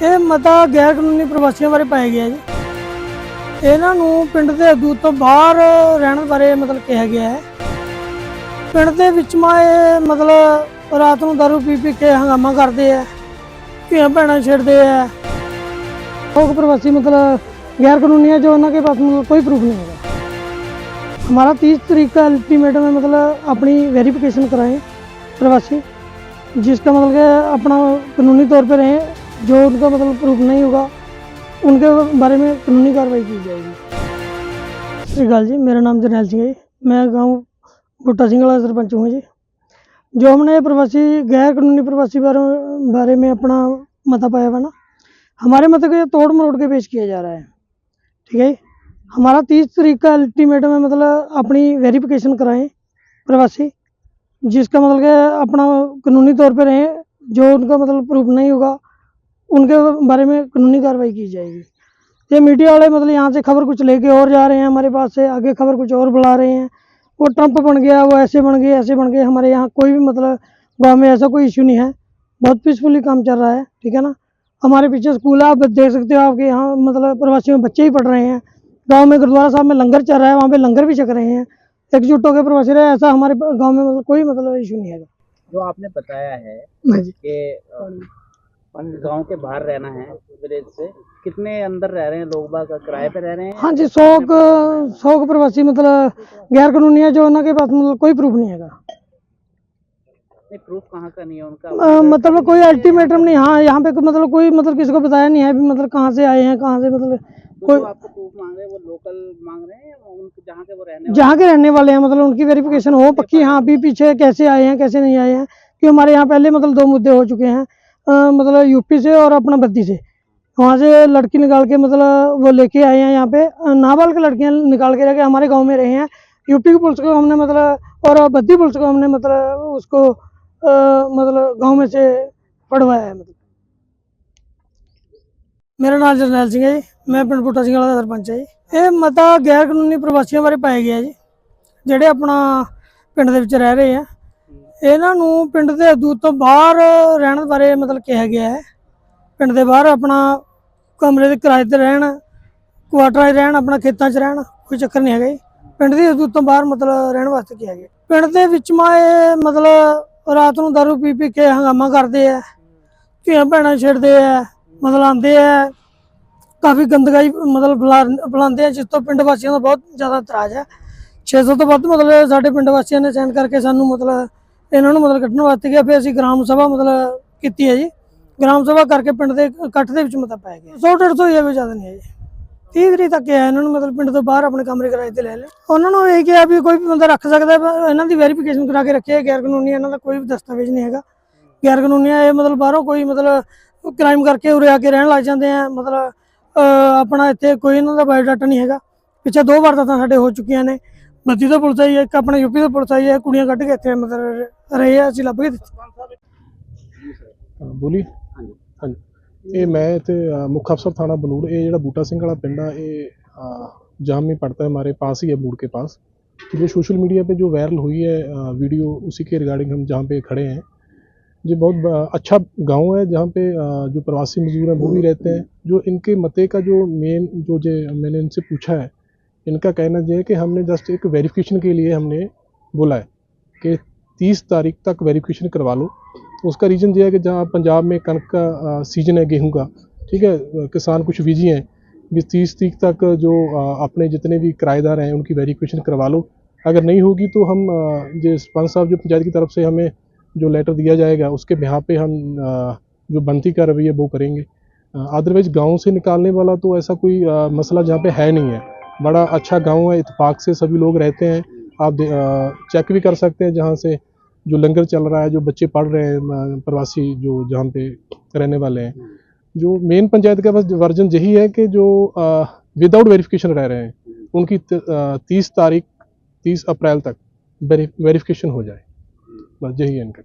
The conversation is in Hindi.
ਇਹ ਮਤਾ ਗੈਰ ਕਾਨੂੰਨੀ ਪ੍ਰਵਾਸੀਆਂ ਬਾਰੇ ਪਾਇਆ ਗਿਆ ਜੀ ਇਹਨਾਂ ਨੂੰ ਪਿੰਡ ਦੇ ਹਦੂਦ ਤੋਂ ਬਾਹਰ ਰਹਿਣ ਬਾਰੇ ਮਤਲਬ ਕਿਹਾ ਗਿਆ ਹੈ ਪਿੰਡ ਦੇ ਵਿੱਚ ਮਾ ਇਹ ਮਤਲਬ ਰਾਤ ਨੂੰ ਦਾਰੂ ਪੀ ਪੀ ਕੇ ਹੰਗਾਮਾ ਕਰਦੇ ਆ ਧੀਆਂ ਭੈਣਾਂ ਛੇੜਦੇ ਆ ਲੋਕ ਪ੍ਰਵਾਸੀ मतलब गैर कानूनी है जो उनके पास मतलब कोई प्रूफ नहीं होगा हमारा तीस तारीख का अल्टीमेटम है मतलब अपनी वेरिफिकेशन कराएं प्रवासी जिसका मतलब कि अपना कानूनी तौर पे रहें जो उनका मतलब प्रूफ नहीं होगा, उनके बारे में कानूनी कार्रवाई की जाएगी। श्रीकाल जी, मेरा नाम जरनैल सिंह जी। मैं गाँव सिंह वाला सरपंच हूँ जी। जो हमने प्रवासी, गैर कानूनी प्रवासी बारे बारे में अपना मता पाया हुआ ना, हमारे मत को ये तोड़ मरोड़ के पेश किया जा रहा है। ठीक है हमारा तीस तारीख का अल्टीमेटम है मतलब अपनी वेरिफिकेशन कराएँ प्रवासी, जिसका मतलब कि अपना कानूनी तौर पर रहें, जो उनका मतलब प्रूफ नहीं होगा उनके बारे में कानूनी कार्रवाई की जाएगी। ये मीडिया वाले मतलब यहाँ से खबर कुछ लेके और जा रहे हैं हमारे पास से आगे खबर कुछ और बुला रहे हैं। वो ट्रंप बन गया वो ऐसे बन गए ऐसे बन गए। हमारे यहाँ कोई भी मतलब गाँव में ऐसा कोई इशू नहीं है। बहुत पीसफुली काम चल रहा है ठीक है ना? हमारे पीछे स्कूल है आप देख सकते हो आपके यहाँ मतलब प्रवासियों में बच्चे ही पढ़ रहे हैं। गाँव में गुरुद्वारा साहब में लंगर चल रहा है वहाँ पे लंगर भी चक रहे हैं। एकजुट होकर प्रवासी रहे ऐसा हमारे गाँव में मतलब कोई मतलब इशू नहीं है। जो आपने बताया है हाँ कि गाँव के बाहर रहना है विलेज से। कितने अंदर रह रहे हैं लोग बाग? किराए पे रह रहे हैं? हाँ जी सौ सौ प्रवासी मतलब गैर कानूनी है जो उनके पास मतलब कोई प्रूफ नहीं है प्रूफ कहाँ का नहीं है उनका? मतलब कोई अल्टीमेटम नहीं हाँ यहाँ पे मतलब कोई मतलब किसी को बताया नहीं है भी मतलब कहाँ से आए हैं कहाँ से मतलब तो कोई आपको प्रूफ मांग रहे हैं वो लोकल मांग रहे हैं जहाँ के वो रहने वाले जहाँ के रहने वाले हैं मतलब उनकी वेरिफिकेशन हो पक्की हाँ। अभी पीछे कैसे आए हैं कैसे नहीं आए हैं कि हमारे यहाँ पहले मतलब दो मुद्दे हो चुके हैं। मतलब यूपी से और अपना बद्दी से वहाँ से लड़की निकाल के मतलब वो लेके आए हैं यहाँ पे अ, नाबालिग लड़कियाँ निकाल के लेके हमारे गांव में रहे हैं यूपी की पुलिस को हमने मतलब और बद्दी पुलिस को हमने मतलब उसको अ, मतलब गांव में से पढ़वाया है मतलब ਮੇਰਾ ਨਾਮ ਜਰਨੈਲ ਸਿੰਘ ਹੈ ਜੀ ਮੈਂ ਪਿੰਡ ਬੂਟਾ ਸਿੰਘ ਵਾਲਾ ਦਾ ਸਰਪੰਚ ਹੈ ਜੀ ਇਹ ਮਤਾ ਗੈਰ ਕਾਨੂੰਨੀ ਪ੍ਰਵਾਸੀਆਂ ਬਾਰੇ ਪਾਇਆ ਗਿਆ ਜੀ ਜਿਹੜੇ ਆਪਣਾ ਪਿੰਡ ਦੇ ਵਿੱਚ ਰਹਿ ਰਹੇ ਆ ਇਹਨਾਂ ਨੂੰ ਪਿੰਡ ਦੇ ਹਦੂਦ ਤੋਂ ਬਾਹਰ ਰਹਿਣ ਬਾਰੇ ਮਤਲਬ ਕਿਹਾ ਗਿਆ ਹੈ। ਪਿੰਡ ਦੇ ਬਾਹਰ ਆਪਣਾ ਕਮਰੇ ਦੇ ਕਿਰਾਏ ਤੇ ਰਹਿਣ, ਕੁਆਟਰਾਂ 'ਚ ਰਹਿਣ, ਆਪਣਾ ਖੇਤਾਂ 'ਚ ਰਹਿਣ, ਕੋਈ ਚੱਕਰ ਨਹੀਂ ਹੈਗਾ ਜੀ। ਪਿੰਡ ਦੀ ਹਦੂਦ ਤੋਂ ਬਾਹਰ ਮਤਲਬ ਰਹਿਣ ਵਾਸਤੇ ਕਿਹਾ ਗਿਆ। ਪਿੰਡ ਦੇ ਵਿੱਚ ਮਾ ਇਹ ਮਤਲਬ ਰਾਤ ਨੂੰ ਦਾਰੂ ਪੀ ਪੀ ਕੇ ਹੰਗਾਮਾ ਕਰਦੇ ਆ, ਧੀਆਂ ਭੈਣਾਂ ਛੇੜਦੇ ਆ, ਮਤਲਬ ਆਉਂਦੇ ਆ। ਕਾਫੀ ਗੰਦਗਾਈ ਮਤਲਬ ਬੁਲਾ- ਬੁਲਾਉਂਦੇ ਆ, ਜਿਸ ਤੋਂ ਪਿੰਡ ਵਾਸੀਆਂ ਦਾ ਬਹੁਤ ਜ਼ਿਆਦਾ ਇਤਰਾਜ਼ ਹੈ। 600 ਤੋਂ ਵੱਧ ਮਤਲਬ ਸਾਡੇ ਪਿੰਡ ਵਾਸੀਆਂ ਨੇ ਸੈਂਡ ਕਰਕੇ ਸਾਨੂੰ ਮਤਲਬ ਇਹਨਾਂ ਨੂੰ ਮਤਲਬ ਕੱਢਣ ਵਾਸਤੇ ਗਿਆ, ਫਿਰ ਅਸੀਂ ਗ੍ਰਾਮ ਸਭਾ ਮਤਲਬ ਕੀਤੀ ਹੈ ਜੀ। ਗ੍ਰਾਮ ਸਭਾ ਕਰਕੇ ਪਿੰਡ ਦੇ ਇਕੱਠ ਦੇ ਵਿੱਚ ਮਤਾ ਪਾਇਆ ਗਿਆ। 100 150 ਹੀ ਹੈ ਵੀ ਜ਼ਿਆਦਾ ਨਹੀਂ ਹੈ ਜੀ। 30 ਤਰੀਕ ਤੱਕ ਆਇਆ ਇਹਨਾਂ ਨੂੰ ਮਤਲਬ ਪਿੰਡ ਤੋਂ ਬਾਹਰ ਆਪਣੇ ਕਮਰੇ ਕਿਰਾਏ ਤੇ ਲੈ ਲੈ ਉਹਨਾਂ ਨੂੰ ਇਹ ਕਿਹਾ ਵੀ ਕੋਈ ਵੀ ਬੰਦਾ ਰੱਖ ਸਕਦਾ ਇਹਨਾਂ ਦੀ ਵੈਰੀਫਿਕੇਸ਼ਨ ਕਰਾ ਕੇ ਰੱਖਿਆ, ਗੈਰ ਕਾਨੂੰਨੀ ਇਹਨਾਂ ਦਾ ਕੋਈ ਵੀ ਦਸਤਾਵੇਜ਼ ਨਹੀਂ ਹੈਗਾ। ਗੈਰ ਕਾਨੂੰਨੀ ਇਹ ਮਤਲਬ ਬਾਹਰੋਂ ਕੋਈ ਮਤਲਬ ਕ੍ਰਾਈਮ ਕਰਕੇ ਉਰੇ ਆ ਕੇ ਰਹਿਣ ਲੱਗ ਜਾਂਦੇ ਆ, ਮਤਲਬ ਆਪਣਾ ਇੱਥੇ ਕੋਈ ਇਹਨਾਂ ਦਾ ਬਾਇਓਡਾਟਾ ਨਹੀਂ ਹੈਗਾ। ਪਿੱਛੇ ਦੋ ਵਾਰ ਤਾਂ ਸਾਡੇ ਹੋ ਚੁੱਕੀਆਂ ਨੇ। ਮੱਦੀ ਤੋਂ ਪੁਲਿਸ ਆਈ ਹੈ, ਇੱਕ ਆਪਣਾ ਯੂਪੀ ਤੋਂ ਪੁਲਿਸ ਆਈ ਹੈ, ਕੁੜੀਆਂ ਕੱਢ ਕੇ ਇੱਥੇ ਮਤਲਬ ਰਹੇ ਆ ਅਸੀਂ ਲੱਭ ਕੇ ਦਿੱਤੀ ਹਾਂ, ਬੋਲੀ ਹਾਂਜੀ ਇਹ ਮੈਂ ਤੇ अ, मुख्य अफसर थाना बनूड़ ये ਜਿਹੜਾ बूटा सिंह वाला पिंड है ये अ, जाम में पड़ता है हमारे पास ही है बूड़ के पास जो सोशल मीडिया पे जो वायरल हुई है अ, वीडियो उसी के रिगार्डिंग हम जहाँ पे खड़े हैं ये बहुत ब- अच्छा गांव है जहाँ पे अ, जो प्रवासी मजदूर हैं वो भी रहते हैं जो इनके मते का जो मेन जो जे मैंने इनसे पूछा है इनका कहना ये है कि हमने जस्ट एक वेरिफिकेशन के लिए हमने बोला है कि तीस तारीख तक वेरिफिकेशन करवा लो। उसका रीज़न ये है कि जहाँ पंजाब में कनक का सीज़न है गेहूँ का, ठीक है किसान कुछ बिज़ी हैं, भी तीस तारीख तक जो अपने जितने भी किराएदार हैं उनकी वेरिफिकेशन करवा लो। अगर नहीं होगी तो हम जो सरपंच साहब जो पंचायत की तरफ़ से हमें जो लेटर दिया जाएगा, उसके बिहार पे हम जो बनती कार्रवाई है वो करेंगे। अदरवाइज़ गाँव से निकालने वाला तो ऐसा कोई मसला जहाँ पे है नहीं है। बड़ा अच्छा गाँव है, इतफाक से सभी लोग रहते हैं, आप चेक भी कर सकते हैं जहाँ से जो लंगर चल रहा है, जो बच्चे पढ़ रहे हैं प्रवासी जो जहाँ पे रहने वाले हैं, जो मेन पंचायत का बस वर्जन यही है कि जो विदाउट वेरिफिकेशन रह रहे हैं, उनकी तीस तारीख, तीस अप्रैल तक वेरिफिकेशन हो जाए। बस यही है इनका